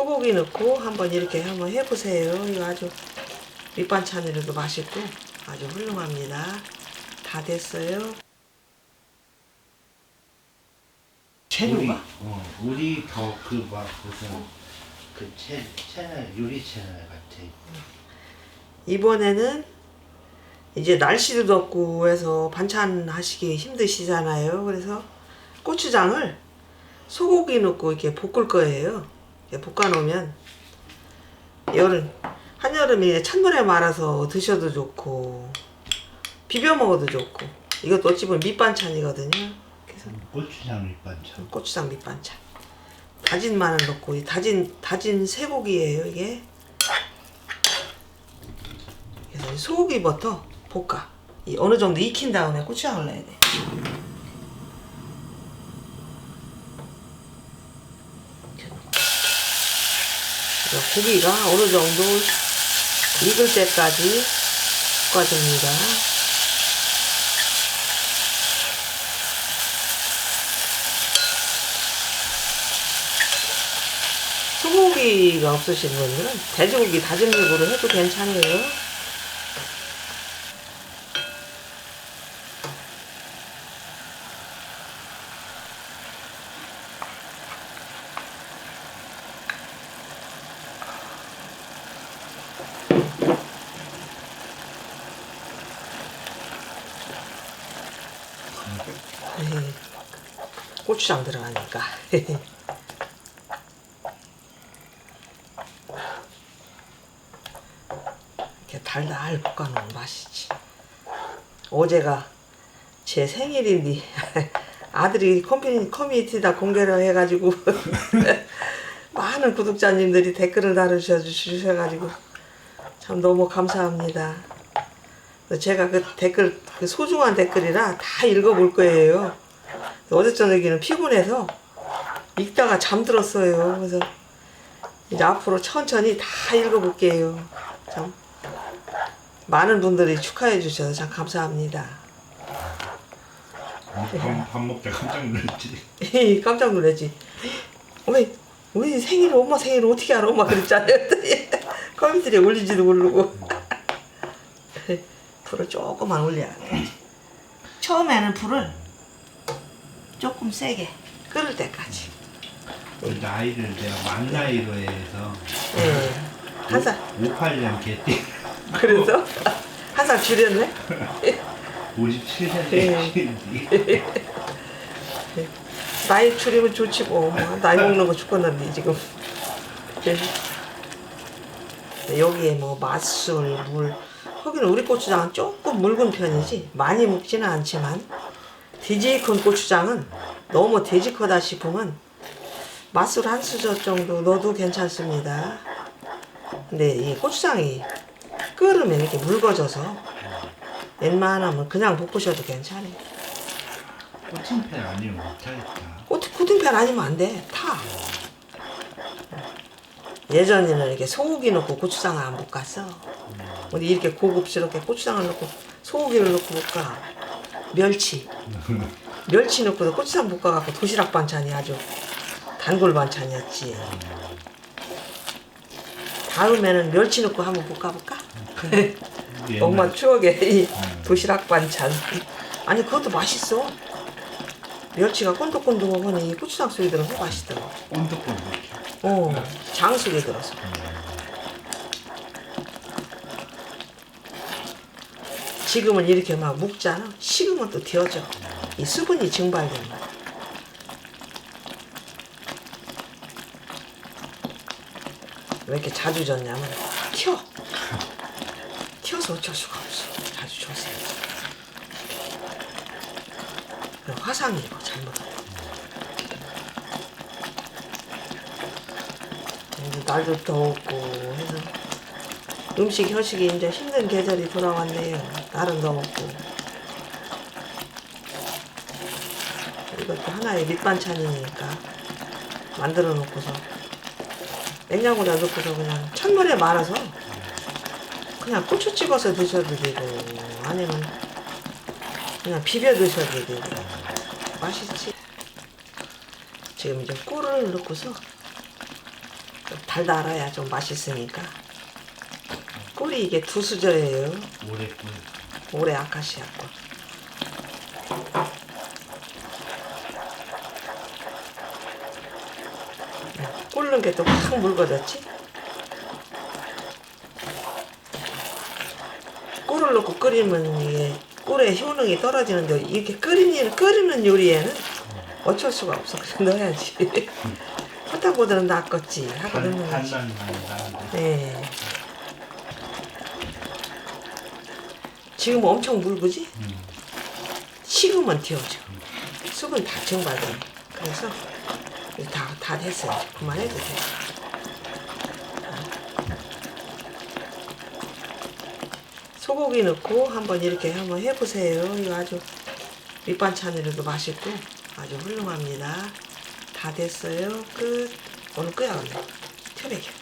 소고기 넣고 한번 이렇게 한번 해보세요. 이거 아주 밑반찬으로도 맛있고 아주 훌륭합니다. 다 됐어요. 재료가 어, 우리 더 그 막 무슨 그 채, 채널 요리 채널 같아. 이번에는 이제 날씨도 덥고 해서 반찬 하시기 힘드시잖아요. 그래서 고추장을 소고기 넣고 이렇게 볶을 거예요. 이렇게 볶아 놓으면 여름 한여름에 찬물에 말아서 드셔도 좋고 비벼 먹어도 좋고 이것도 어찌 보면 밑반찬이거든요. 그래서 고추장 밑반찬. 고추장 밑반찬. 다진 마늘 넣고 이 다진 다진 쇠고기예요 이게. 그래서 이 소고기부터 볶아. 이 어느 정도 익힌 다음에 고추장을 넣어야 돼. 고기가 어느 정도 익을 때까지 볶아줍니다. 소고기가 없으신 분들은 돼지고기 다진 육으로 해도 괜찮아요. 네. 고추장 들어가니까. 이렇게 달달 볶아놓으면 맛있지. 어제가 제 생일인데 아들이 커뮤니, 커뮤니티다 공개를 해가지고 많은 구독자님들이 댓글을 달아주셔가지고 참 너무 감사합니다. 제가 그 댓글 그 소중한 댓글이라 다 읽어볼 거예요. 어제 저녁에는 피곤해서 읽다가 잠들었어요. 그래서 이제 앞으로 천천히 다 읽어볼게요. 참 많은 분들이 축하해 주셔서 참 감사합니다. 밥, 밥 먹자 깜짝 놀랐지. 깜짝 놀랐지. 왜 우리 생일 엄마 생일 어떻게 알아? 엄마 그랬잖아요. 컴퓨터에 올린지도 모르고 불을 조금만 올려야 돼. 처음에는 불을 조금 세게 끓을 때까지. 그 나이를 내가 만 나이로 해서 예. 한 살. 58년 개띠 그래서 한살 줄였네. 57년 예. 개띠. 나이 줄이면 좋지 뭐. 뭐 나이 먹는 거 죽겠는데 지금. 예. 여기에 뭐 맛술, 물. 거기는 우리 고추장은 조금 묽은 편이지 많이 묵지는 않지만 돼지큰 고추장은 너무 돼지커다 싶으면 맛술 한 수저 정도 넣어도 괜찮습니다. 근데 이 고추장이 끓으면 이렇게 묽어져서 웬만하면 그냥 볶으셔도 괜찮아요. 코팅팬 아니면 못하겠다. 코팅, 코팅팬 아니면 안 돼. 타. 예전에는 이렇게 소고기 넣고 고추장을 안 볶았어. 근데 이렇게 고급스럽게 고추장을 넣고 소고기를 넣고 볶아. 멸치. 멸치 넣고도 고추장 볶아갖고 도시락 반찬이 아주 단골 반찬이었지. 다음에는 멸치 넣고 한번 볶아볼까? 옛날 엄마 추억의 이 도시락 반찬. 아니 그것도 맛있어. 멸치가 꼰덕꼰덕하니 고추장 속에 들어서 맛있더라고. 온도권도 어, 장 속에 들어서. 지금은 이렇게 막 묵잖아. 식으면 또 되어져. 이 수분이 증발되는 거야. 왜 이렇게 자주 젓냐면 튀어. 튀어서 어쩔 수가 없어. 자주 돼. 화상이고 잘못하면. 이제 날도 더웠고 해서 음식 휴식이 이제 힘든 계절이 돌아왔네요. 날은 더웠고. 이것도 하나의 밑반찬이니까 만들어 놓고서 냉장고에 넣고서 그냥 찬물에 말아서 그냥 고추 찍어서 드셔도 되고 아니면 그냥 비벼 드셔도 되고 맛있지. 지금 이제 꿀을 넣고서 좀 달달해야 좀 맛있으니까. 꿀이 이게 두 수저예요. 오래 꿀. 올해 아카시아 꿀. 끓는 게 또 확 묽어졌지? 꿀을 넣고 끓이면 이게 꿀의 효능이 떨어지는데 이렇게 끓이는, 끓이는 요리에는 어쩔 수가 없어. 넣어야지. 설탕보다는 낫겠지. 거지. 단맛 많이. 네. 지금 엄청 묽으지? 음. 식으면 튀어 지금. 쑥은 다 증발돼. 그래서 다, 다 됐어요. 그만해도 돼. 소고기 넣고 한번 이렇게 한번 해보세요. 이거 아주 밑반찬으로도 맛있고 아주 훌륭합니다. 다 됐어요. 끝. 오늘 끝야 오늘. 태백이.